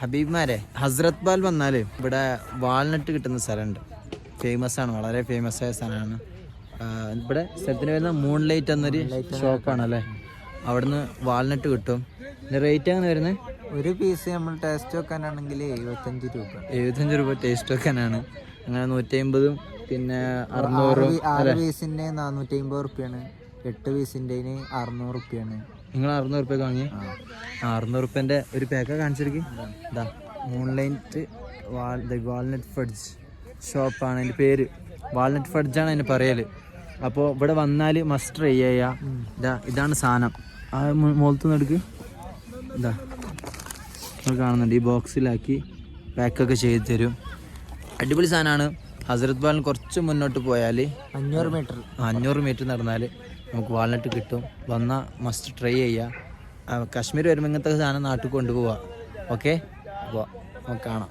ഹബീബ്മാരെ ഹസ്രത് ബാൽ വന്നാൽ ഇവിടെ വാൾനട്ട് കിട്ടുന്ന സ്ഥലമുണ്ട്. ഫേമസ് ആണ് വളരെ ഫേമസ് ആയ സ്ഥലമാണ്. ഇവിടെ സ്ഥലത്തിന് വരുന്ന മൂൺ ലൈറ്റ് എന്നൊരു ഷോപ്പാണ് അല്ലേ അവിടുന്ന് വാൾനട്ട് കിട്ടും. റേറ്റ് അങ്ങനെ വരുന്നത് ഒരു പീസ് നമ്മൾ ടേസ്റ്റ് വെക്കാനാണെങ്കിൽ എഴുപത്തഞ്ച് രൂപ. എഴുപത്തഞ്ച് രൂപ ടേസ്റ്റ് വെക്കാനാണ്. അങ്ങനെ നൂറ്റി അമ്പതും പിന്നെ അറുന്നൂറും ആറ് പീസിന്റെ നാനൂറ്റി അമ്പത് റുപ്യാണ്. എട്ട് പീസിന്റെ അറുന്നൂറ് റുപ്യാണ്. നിങ്ങൾ അറുന്നൂറ് റുപ്യക്ക് വാങ്ങി അറുന്നൂറ് റുപ്യന്റെ ഒരു പാക്ക കാണിച്ചിരിക്കും. ഇതാ മൂൺലൈറ്റ് വാൾ വാൾനട്ട് ഫഡ്ജ് ഷോപ്പാണ് അതിന്റെ പേര്. വാൾനട്ട് ഫഡ്ജാണ് അതിന് പറയൽ അപ്പോൾ ഇവിടെ വന്നാൽ മസ്റ്റ് ട്രൈ ചെയ്യുക ഇതാ ഇതാണ് സാധനം. ആ മുഖത്തു നിന്ന് എടുക്ക്. ഇതാ നിങ്ങൾ കാണുന്നുണ്ട്. ഈ ബോക്സിലാക്കി പാക്കൊക്കെ ചെയ്ത് തരും. അടിപൊളി സാധനമാണ് ഹസരത് ബാലിന് കുറച്ച് മുന്നോട്ട് പോയാൽ അഞ്ഞൂറ് മീറ്റർ. അഞ്ഞൂറ് മീറ്റർ നടന്നാൽ നമുക്ക് വാൾനട്ട് കിട്ടും. വന്നാൽ മസ്റ്റ് ട്രൈ ചെയ്യുക കാശ്മീർ വരുമ്പോൾ ഇങ്ങനത്തെ സാധനം നാട്ടിൽ കൊണ്ടുപോവുക ഓക്കെ അപ്പോൾ നമുക്ക് കാണാം.